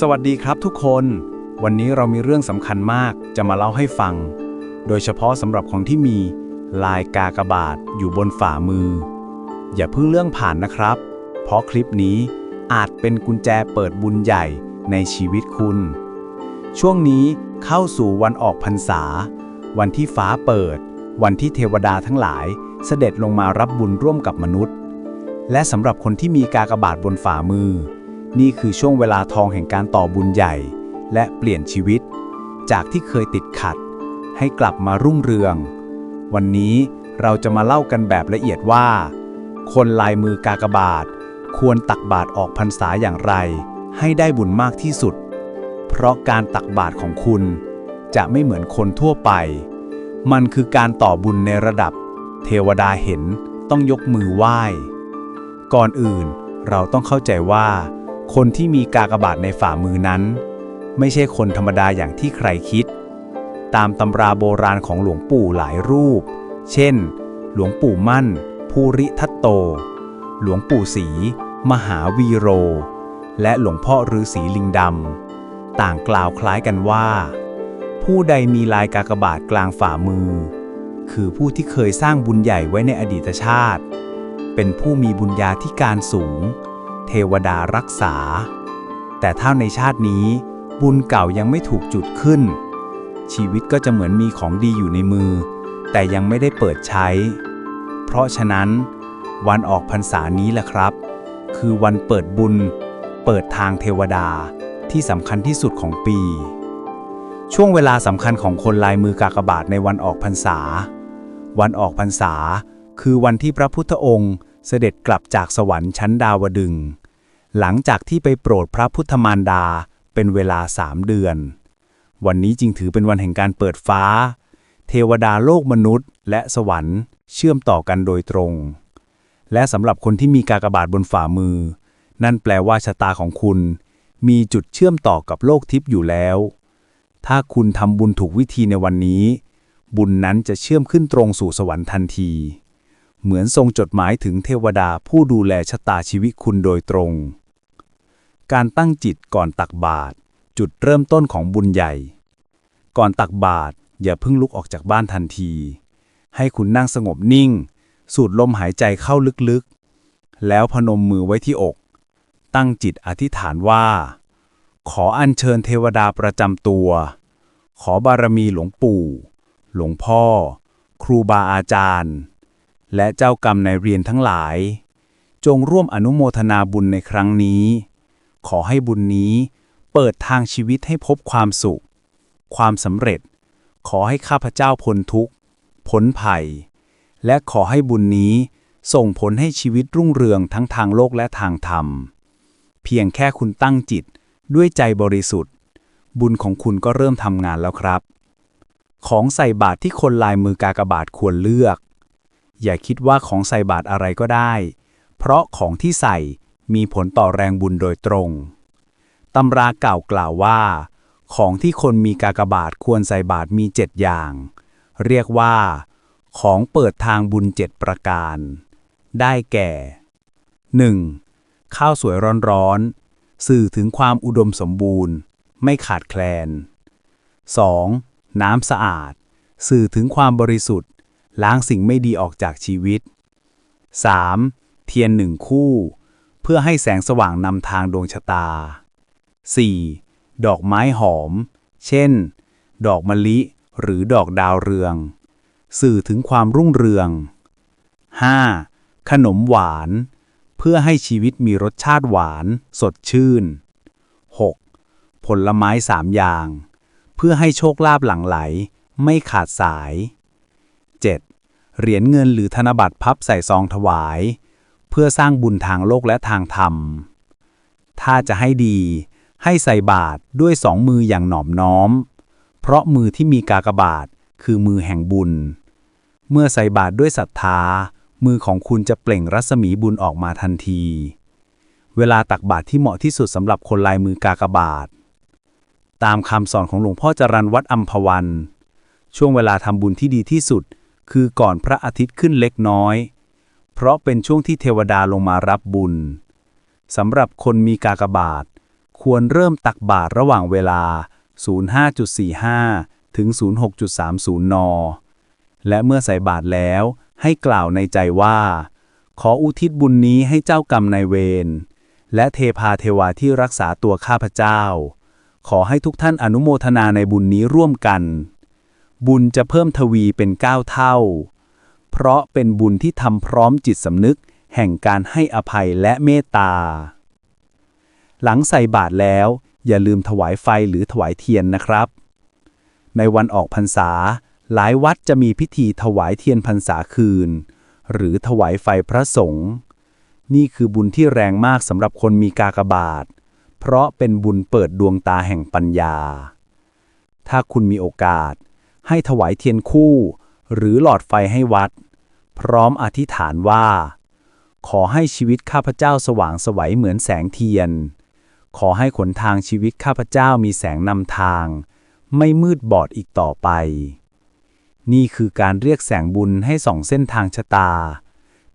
สวัสดีครับทุกคน วันนี้เรามีเรื่องสำคัญมากจะมาเล่าให้ฟัง โดยเฉพาะสำหรับของที่มีลายกากบาทอยู่บนฝ่ามือ อย่าเพิ่งเรื่องผ่านนะครับ เพราะคลิปนี้อาจเป็นกุญแจเปิดบุญใหญ่ในชีวิตคุณ ช่วงนี้เข้าสู่วันออกพรรษา วันที่ฟ้าเปิด วันที่เทวดาทั้งหลายเสด็จลงมารับบุญร่วมกับมนุษย์ และสำหรับคนที่มีกากบาทบนฝ่ามือ นี่คือช่วงเวลาทองแห่งการต่อบุญใหญ่ และเปลี่ยนชีวิต จากที่เคยติดขัด ให้กลับมารุ่งเรือง วันนี้เราจะมาเล่ากันแบบละเอียดว่า คนลายมือกากบาท ควรตักบาตรออกพรรษาอย่างไร ให้ได้บุญมากที่สุด เพราะการตักบาตรของคุณ จะไม่เหมือนคนทั่วไป มันคือการต่อบุญในระดับ เทวดาเห็นต้องยกมือไหว้ ก่อนอื่นเราต้องเข้าใจว่า คนที่มีกากบาทในฝ่ามือนั้น ไม่ใช่คนธรรมดาอย่างที่ใครคิด ตามตำราโบราณของหลวงปู่หลายรูป เช่น หลวงปู่มั่น ภูริทัตโต หลวงปู่ศรีมหาวีโร และหลวงพ่อฤาษีลิงดำต่างกล่าวคล้ายกันว่า ผู้ใดมีลายกากบาทกลางฝ่ามือ คือผู้ที่เคยสร้างบุญใหญ่ไว้ในอดีตชาติ เป็นผู้มีบุญญาธิการสูง เทวดารักษา แต่ถ้าในชาตินี้ บุญเก่ายังไม่ถูกจุดขึ้น ชีวิตก็จะเหมือนมีของดีอยู่ในมือ แต่ยังไม่ได้เปิดใช้ เพราะฉะนั้น วันออกพรรษานี้แหละครับ คือวันเปิดบุญ เปิดทางเทวดาที่สำคัญที่สุดของปี ช่วงเวลาสำคัญของคนลายมือกากบาทในวันออกพรรษา วันออกพรรษาคือวันที่พระพุทธองค์ เสด็จกลับจากสวรรค์ชั้นดาวดึง หลังจากที่ไปโปรดพระพุทธมารดาเป็นเวลาสามเดือน วันนี้จึงถือเป็นวันแห่งการเปิดฟ้า เทวดาโลกมนุษย์ และสวรรค์ เชื่อมต่อกันโดยตรง และสำหรับคนที่มีกากบาทบนฝ่ามือ นั่นแปลว่าชะตาของคุณ มีจุดเชื่อมต่อกับโลกทิพย์อยู่แล้ว ถ้าคุณทำบุญถูกวิธีในวันนี้ บุญนั้นจะเชื่อมขึ้นตรงสู่สวรรค์ทันที เหมือนทรงจดหมายถึงเทวดาผู้ดูแลชะตาชีวิตคุณโดยตรง การตั้งจิตก่อนตักบาตรจุดเริ่มต้นของบุญใหญ่ ก่อนตักบาตรอย่าเพิ่งลุกออกจากบ้านทันที ให้คุณนั่งสงบนิ่ง สูดลมหายใจเข้าลึกๆ แล้วพนมมือไว้ที่อก ตั้งจิตอธิษฐานว่า ขออัญเชิญเทวดาประจำตัว ขอบารมีหลวงปู่ หลวงพ่อ ครูบาอาจารย์ และเจ้ากรรมในายเรียนทั้งหลาย จงร่วมอนุโมทนาบุญในครั้งนี้ ขอให้บุญนี้เปิดทางชีวิตให้พบความสุข ความสำเร็จ ขอให้ข้าพเจ้าพ้นทุกข์พ้นภัย และขอให้บุญนี้ส่งผลให้ชีวิตรุ่งเรืองทั้งทางโลกและทางธรรม เพียงแค่คุณตั้งจิตด้วยใจบริสุทธิ์ บุญของคุณก็เริ่มทำงานแล้วครับ ของใส่บาตรที่คนลายมือกากบาทควรเลือก อย่าคิดว่าของใส่บาตรอะไรก็ได้ เพราะของที่ใส่มีผลต่อแรงบุญโดยตรง ตำราเก่ากล่าวว่า ของที่คนมีกากบาทควรใส่บาตรมีเจ็ดอย่าง เรียกว่า ของเปิดทางบุญเจ็ดประการ ได้แก่ 1. ข้าวสวยร้อนๆ สื่อถึงความอุดมสมบูรณ์ ไม่ขาดแคลน 2. น้ำสะอาด สื่อถึงความบริสุทธิ์ ล้างสิ่งไม่ดีออกจากชีวิต 3. เทียนหนึ่งคู่ เพื่อให้แสงสว่างนำทางดวงชะตา 4. ดอกไม้หอม เช่น ดอกมะลิหรือดอกดาวเรือง สื่อถึงความรุ่งเรือง 5. ขนมหวาน เพื่อให้ชีวิตมีรสชาติหวาน สดชื่น 6. ผลไม้สามอย่าง เพื่อให้โชคลาภหลั่งไหล ไม่ขาดสาย 7. เหรียญเงินหรือธนบัตรพับใส่ซองถวาย เพื่อสร้างบุญทางโลกและทางธรรม ถ้าจะให้ดี ให้ใส่บาตรด้วยสองมืออย่างหนอบน้อม เพราะมือที่มีกากบาทคือมือแห่งบุญ เมื่อใส่บาตรด้วยศรัทธา มือของคุณจะเปล่งรัศมีบุญออกมาทันที เวลาตักบาตรที่เหมาะที่สุดสำหรับคนลายมือกากบาท ตามคำสอนของหลวงพ่อจรันวัดอัมพวัน ช่วงเวลาทำบุญที่ดีที่สุด คือก่อนพระอาทิตย์ขึ้นเล็กน้อย เพราะเป็นช่วงที่เทวดาลงมารับบุญสำหรับคนมีกากบาท ควรเริ่มตักบาตรระหว่างเวลา 05.45 ถึง 06.30 น และเมื่อใส่บาตรแล้วให้กล่าวในใจว่า ขออุทิศบุญนี้ให้เจ้ากรรมนายเวร และเทพาเทวาที่รักษาตัวข้าพเจ้า ขอให้ทุกท่านอนุโมทนาในบุญนี้ร่วมกัน บุญจะเพิ่มทวีเป็นเก้าเท่า เพราะเป็นบุญที่ทำพร้อมจิตสำนึก แห่งการให้อภัยและเมตตา หลังใส่บาตรแล้ว อย่าลืมถวายไฟหรือถวายเทียนนะครับ ในวันออกพรรษา หลายวัดจะมีพิธีถวายเทียนพรรษาคืน หรือถวายไฟพระสงฆ์นี่คือบุญที่แรงมากสำหรับคนมีกากบาท เพราะเป็นบุญเปิดดวงตาแห่งปัญญา ถ้าคุณมีโอกาส ให้ถวายเทียนคู่ หรือหลอดไฟให้วัด พร้อมอธิษฐานว่า ขอให้ชีวิตข้าพเจ้าสว่างไสวัยเหมือนแสงเทียน ขอให้ขนทางชีวิตข้าพเจ้ามีแสงนำทาง ไม่มืดบอดอีกต่อไป นี่คือการเรียกแสงบุญให้ส่องเส้นทางชะตา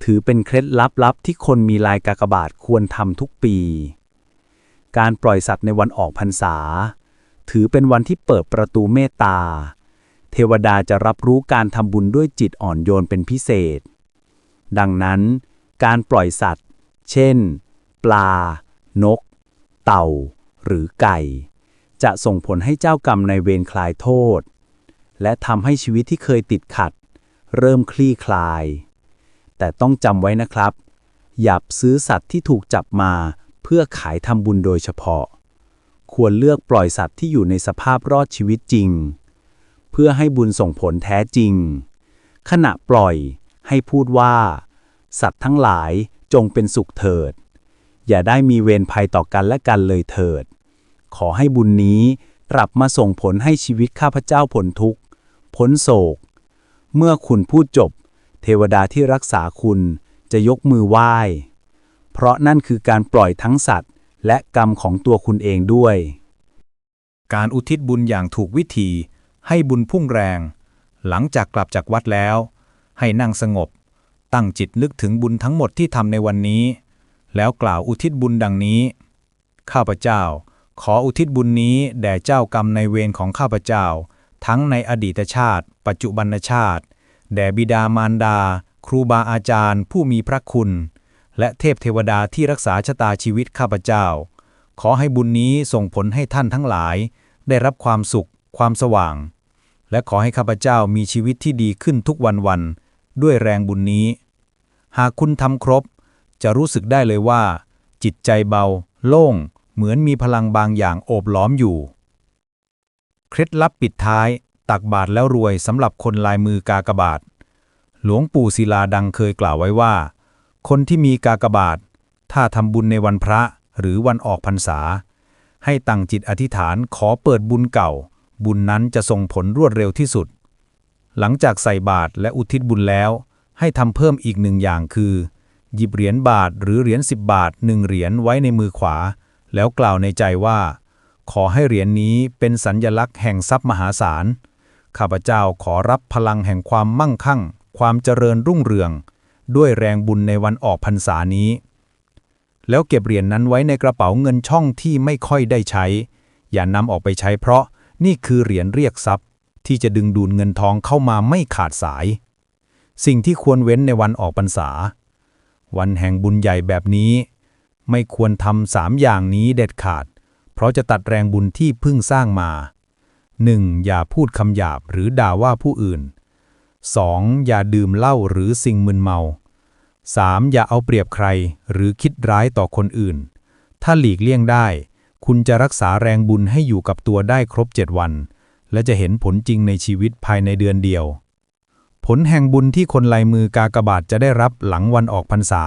ถือเป็นเคล็ดลับๆที่คนมีลายกากบาทควรทำทุกปี การปล่อยสัตว์ในวันออกพรรษา ถือเป็นวันที่เปิดประตูเมตตา เทวดาจะรับรู้การทำบุญด้วยจิตอ่อนโยนเป็นพิเศษ ดังนั้น การปล่อยสัตว์ เช่น ปลา นก เต่า หรือไก่ จะส่งผลให้เจ้ากรรมในเวรคลายโทษ และทำให้ชีวิตที่เคยติดขัด เริ่มคลี่คลาย แต่ต้องจำไว้นะครับ อย่าซื้อสัตว์ที่ถูกจับมาเพื่อขายทำบุญโดยเฉพาะ ควรเลือกปล่อยสัตว์ที่อยู่ในสภาพรอดชีวิตจริง เพื่อให้บุญส่งผลแท้จริง ขณะปล่อยให้พูดว่า สัตว์ทั้งหลายจงเป็นสุขเถิด อย่าได้มีเวรภัยต่อกันและกันเลยเถิด ขอให้บุญนี้กลับมาส่งผลให้ชีวิตข้าพเจ้าพ้นทุกข์พ้นโศก เมื่อคุณพูดจบ เทวดาที่รักษาคุณจะยกมือไหว้ เพราะนั่นคือการปล่อยทั้งสัตว์ และกรรมของตัวคุณเองด้วย การอุทิศบุญอย่างถูกวิธี ให้บุญพุ่งแรง หลังจากกลับจากวัดแล้ว ให้นั่งสงบ ตั้งจิตนึกถึงบุญทั้งหมดที่ทำในวันนี้ แล้วกล่าวอุทิศบุญดังนี้ ข้าพเจ้า ขออุทิศบุญนี้แด่เจ้ากรรมในเวรของข้าพเจ้า ทั้งในอดีตชาติ ปัจจุบันชาติ แด่บิดามารดา ครูบาอาจารย์ ผู้มีพระคุณ และเทพเทวดาที่รักษาชะตาชีวิตข้าพเจ้า ขอให้บุญนี้ส่งผลให้ท่านทั้งหลาย ได้รับความสุข ความสว่าง และขอให้ข้าพเจ้ามีชีวิตที่ดีขึ้นทุกวันวันด้วยแรงบุญนี้ หากคุณทำครบ จะรู้สึกได้เลยว่า จิตใจเบา โล่ง เหมือนมีพลังบางอย่างโอบล้อมอยู่ เคล็ดลับปิดท้าย ตักบาตรแล้วรวยสำหรับคนลายมือกากบาท หลวงปู่ศิลาดังเคยกล่าวไว้ว่า คนที่มีกากบาท ถ้าทำบุญในวันพระหรือวันออกพรรษา ให้ตั้งจิตอธิษฐานขอเปิดบุญเก่า บุญนั้นจะส่งผลรวดเร็วที่สุด หลังจากใส่บาตรและอุทิศบุญแล้ว ให้ทำเพิ่มอีกหนึ่งอย่างคือ หยิบเหรียญบาทหรือเหรียญสิบบาทหนึ่งเหรียญไว้ในมือขวา แล้วกล่าวในใจว่า ขอให้เหรียญนี้เป็นสัญญลักษณ์แห่งทรัพย์มหาศาล ข้าพเจ้าขอรับพลังแห่งความมั่งคั่ง ความเจริญรุ่งเรือง ด้วยแรงบุญในวันออกพรรษานี้ แล้วเก็บเหรียญนนั้นไว้ในกระเป๋าเงินช่องที่ไม่ค่อยได้ใช้ อย่านำออกไปใช้เพราะ นี่คือเหรียญเรียกทรัพย์ ที่จะดึงดูดเงินทองเข้ามาไม่ขาดสาย สิ่งที่ควรเว้นในวันออกพรรษา วันแห่งบุญใหญ่แบบนี้ ไม่ควรทำสามอย่างนี้เด็ดขาด เพราะจะตัดแรงบุญที่เพิ่งสร้างมา 1. อย่าพูดคำหยาบหรือด่าว่าผู้อื่น 2. อย่าดื่มเหล้าหรือสิ่งมึนเมา 3. อย่าเอาเปรียบใครหรือคิดร้ายต่อคนอื่น ถ้าหลีกเลี่ยงได้ คุณจะรักษาแรงบุญให้อยู่กับตัวได้ครบ7วัน และจะเห็นผลจริงในชีวิตภายในเดือนเดียว ผลแห่งบุญที่คนลายมือกากบาทจะได้รับหลังวันออกพรรษา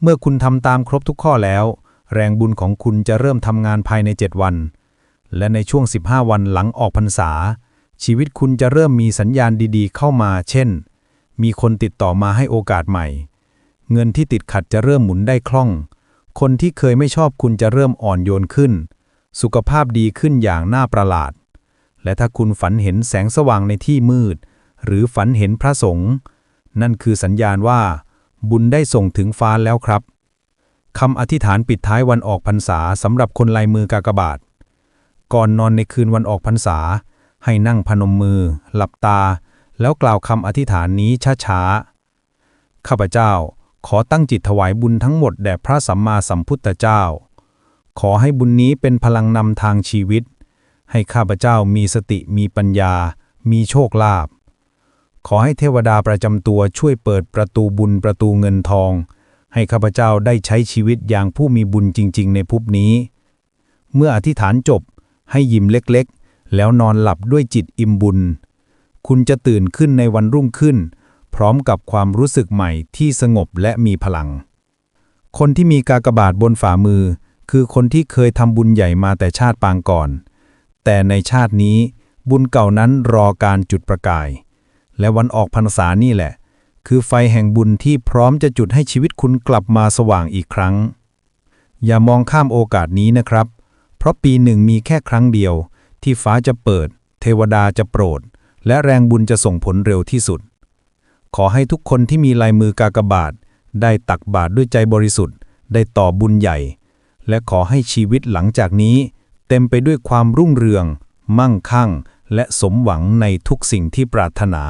เมื่อคุณทำตามครบทุกข้อแล้ว แรงบุญของคุณจะเริ่มทำงานภายใน7วัน และในช่วง 15 วันหลังออกพรรษา ชีวิตคุณจะเริ่มมีสัญญาณดีๆ เข้ามา เช่น มีคนติดต่อมาให้โอกาสใหม่ เงินที่ติดขัดจะเริ่มหมุนได้คล่อง คนที่เคยไม่ชอบคุณจะเริ่มอ่อนโยนขึ้น สุขภาพดีขึ้นอย่างน่าประหลาด และถ้าคุณฝันเห็นแสงสว่างในที่มืด หรือฝันเห็นพระสงฆ์นั่นคือสัญญาณว่า บุญได้ส่งถึงฟ้าแล้วครับคำอธิษฐานปิดท้ายวันออกพรรษาสำหรับคนลายมือกากบาท ก่อนนอนในคืนวันออกพรรษา ให้นั่งพนมมือ หลับตา แล้วกล่าวคำอธิษฐานนี้ช้าๆข้าพเจ้า ขอตั้งจิตถวายบุญทั้งหมดแด่พระสัมมาสัมพุทธเจ้า ขอให้บุญนี้เป็นพลังนำทางชีวิต ให้ข้าพเจ้ามีสติมีปัญญา มีโชคลาภ ขอให้เทวดาประจำตัวช่วยเปิดประตูบุญประตูเงินทอง ให้ข้าพเจ้าได้ใช้ชีวิตอย่างผู้มีบุญจริง ๆ ในภพนี้ เมื่ออธิษฐานจบ ให้ยิ้มเล็กๆ แล้วนอนหลับด้วยจิตอิ่มบุญ คุณจะตื่นขึ้นในวันรุ่งขึ้น พร้อมกับความรู้สึกใหม่ที่สงบและมีพลัง คนที่มีกากบาทบนฝ่ามือ คือคนที่เคยทำบุญใหญ่มาแต่ชาติปางก่อน แต่ในชาตินี้บุญเก่านั้นรอการจุดประกาย และวันออกพรรษานี่แหละ คือไฟแห่งบุญที่พร้อมจะจุดให้ชีวิตคุณกลับมาสว่างอีกครั้ง อย่ามองข้ามโอกาสนี้นะครับ เพราะปีหนึ่งมีแค่ครั้งเดียว ที่ฟ้าจะเปิด เทวดาจะโปรด และแรงบุญจะส่งผลเร็วที่สุด ขอให้ทุกคนที่มีลายมือกากบาท ได้ตักบาตรด้วยใจบริสุทธิ์ ได้ต่อบุญใหญ่ และขอให้ชีวิตหลังจากนี้ เต็มไปด้วยความรุ่งเรือง มั่งคั่ง และสมหวังในทุกสิ่งที่ปรารถนา